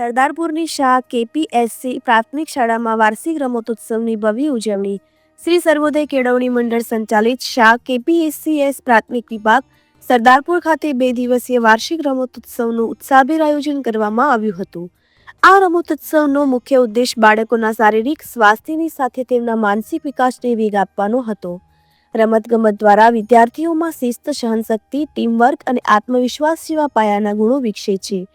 સરદારપુરની શાહ કેપીએસસી પ્રાથમિક શાળામાં વાર્ષિક રમતોત્સવની ભવ્ય ઉજવણી. શ્રી સર્વોદય કેળવણી મંડળ સંચાલિત શાહ કેપીએસસીએસ પ્રાથમિક વિભાગ સરદારપુર ખાતે બે દિવસીય વાર્ષિક રમતોત્સવનું ઉત્સાહભેર આયોજન કરવામાં આવ્યું હતું. આ રમતોત્સવનો મુખ્ય ઉદ્દેશ બાળકોના શારીરિક સ્વાસ્થ્યની સાથે તેમના માનસિક વિકાસને વેગ આપવાનો હતો. રમતગમત દ્વારા વિદ્યાર્થીઓમાં શિસ્ત, સહનશક્તિ, ટીમવર્ક અને આત્મવિશ્વાસ જેવા પાયાના ગુણો વિકસે છે.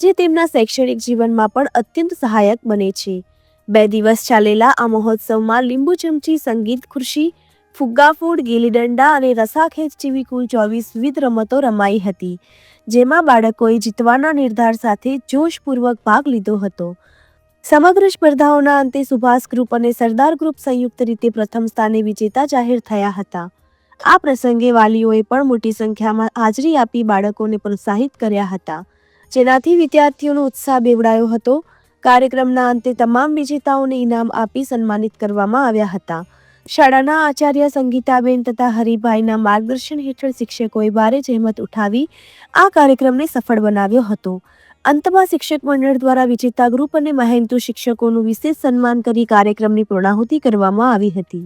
જે તેમના શૈક્ષણિક જીવનમાં પણ અત્યંત સહાયક બને છે. બે દિવસ ચાલેલા આ મહોત્સવમાં લીંબુ ચમચી, સંગીત ખુરશી, ફુગ્ગા ફૂડ, ગીલી દંડા અને રસાખેંચ જેવી કુલ ચોવીસ વિવિધ રમતો રમાઈ હતી, જેમાં બાળકોએ જીતવાના નિર્ધાર સાથે જોશપૂર્વક ભાગ લીધો હતો. સમગ્ર સ્પર્ધાઓના અંતે સુભાષ ગ્રુપ અને સરદાર ગ્રુપ સંયુક્ત રીતે પ્રથમ સ્થાને વિજેતા જાહેર થયા હતા. આ પ્રસંગે વાલીઓએ પણ મોટી સંખ્યામાં હાજરી આપી બાળકોને પ્રોત્સાહિત કર્યા હતા. જેનાથી વિદ્યાર્થીઓનો ઉત્સાહ બેવડાયો હતો. કાર્યક્રમના અંતે તમામ વિજેતાઓને ઇનામ આપી સન્માનિત કરવામાં આવ્યા હતા. શાળાના આચાર્ય સંગીતાબેન તથા હરિભાઈના માર્ગદર્શન હેઠળ શિક્ષકોએ ભારે જહેમત ઉઠાવી આ કાર્યક્રમને સફળ બનાવ્યો હતો. અંતમાં શિક્ષક મંડળ દ્વારા વિજેતા ગ્રુપ અને મહેનતુ શિક્ષકોનું વિશેષ સન્માન કરી કાર્યક્રમની પૂર્ણાહુતિ કરવામાં આવી હતી.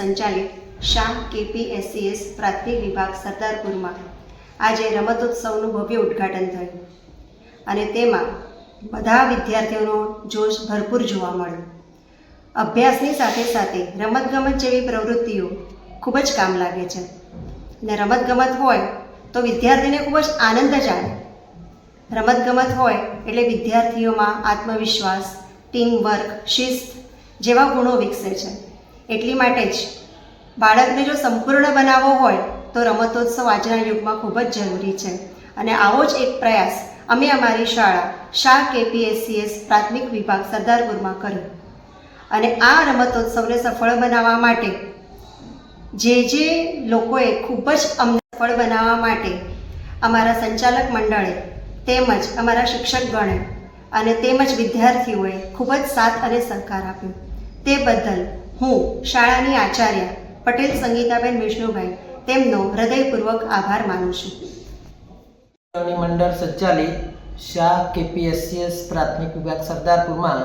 સંચાલિત શાહ કેપીએસસીએસ પ્રાથમિક વિભાગ સરદારપુરમાં આજે રમતોત્સવનું ભવ્ય ઉદ્ઘાટન થયું. અને તેમાં બધા વિદ્યાર્થીઓનો જોશ ભરપૂર જોવા મળ્યો. અભ્યાસની સાથે સાથે રમતગમત જેવી પ્રવૃત્તિઓ ખૂબ જ કામ લાગે છે. ને રમતગમત હોય તો વિદ્યાર્થીને ખૂબ જ આનંદ જ આવે. રમતગમત હોય એટલે વિદ્યાર્થીઓમાં આત્મવિશ્વાસ, ટીમવર્ક, શિસ્ત જેવા ગુણો વિકસે છે. એટલી માટે જ બાળકને જો સંપૂર્ણ બનાવવો હોય તો રમતોત્સવ આજના યુગમાં ખૂબ જ જરૂરી છે. અને આવો જ એક પ્રયાસ અમે અમારી શાળા શાહ કેપીએસસીએસ પ્રાથમિક વિભાગ સરદારપુરમાં કર્યો. અને આ રમતોત્સવને સફળ બનાવવા માટે જે જે લોકોએ ખૂબ જ અમને સફળ બનાવવા માટે અમારા સંચાલક મંડળે તેમજ અમારા શિક્ષકગણે અને તેમજ વિદ્યાર્થીઓએ ખૂબ જ સાથ અને સહકાર આપ્યો. તે બદલ હું શાળાની આચાર્ય પટેલ સંગીતાબેન વિષ્ણુભાઈ તેમનો હૃદયપૂર્વક આભાર માનું છું. મંડળ સંચાલિત શાહ કેપીએસસીએસ પ્રાથમિક વિભાગ સરદારપુરમાં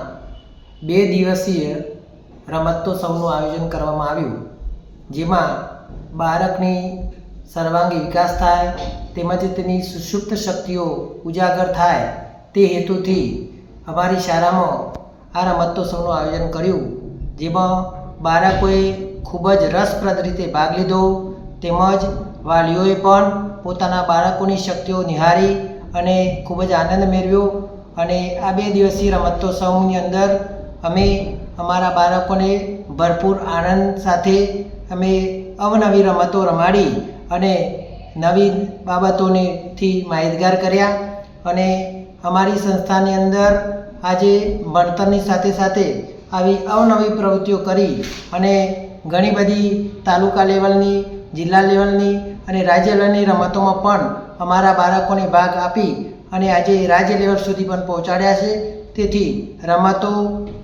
બે દિવસીય રમતોત્સવનું આયોજન કરવામાં આવ્યું. જેમાં બાળકની સર્વાંગી વિકાસ થાય, તેમજ તેની સુષુપ્ત શક્તિઓ ઉજાગર થાય તે હેતુથી અમારી શાળામાં આ રમતોત્સવનું આયોજન કર્યું. જેમાં બાળકોએ ખૂબ જ રસપ્રદ રીતે ભાગ લીધો. તેમજ વાલીઓએ પણ પોતાના બાળકોની શક્તિઓ નિહાળી અને ખૂબ જ આનંદ મેળવ્યો. અને આ બે દિવસીય રમતોત્સવની અંદર અમે અમારા બાળકોને ભરપૂર આનંદ સાથે અમે અવનવી રમતો રમાડી અને નવી બાબતોનેથી માહિતગાર કર્યા. અને અમારી સંસ્થાની અંદર આજે ભણતરની સાથે સાથે આવી અવનવી પ્રવૃત્તિઓ કરી અને ઘણી બધી તાલુકા લેવલની જિલ્લા લેવલની અને રાજ્ય લેવલની રમતોમાં પણ અમારા બાળકોને ભાગ આપી અને આજે રાજ્ય લેવલ સુધી પણ પહોંચાડ્યા છે. તેથી રમતો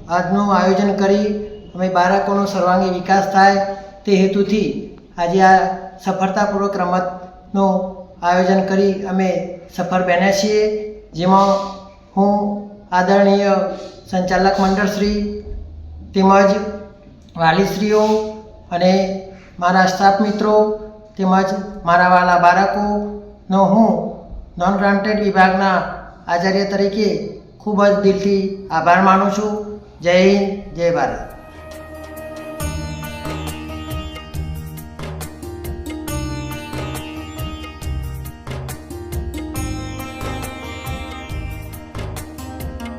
આજનું આયોજન કરી અમે બાળકોનો સર્વાંગી વિકાસ થાય તે હેતુથી આજે આ સફળતાપૂર્વક રમતનું આયોજન કરી અમે સફળ બન્યા છીએ. જેમાં હું આદરણીય સંચાલક મંડળશ્રી તેમજ વાલીશ્રીઓ અને મારા સ્ટાફ મિત્રો તેમજ મારા વાલા બાળકોનો હું નોન ગ્રાન્ટેડ વિભાગના આચાર્ય તરીકે ખૂબ જ દિલથી આભાર માનું છું. જય હિન્દ, જય ભારત.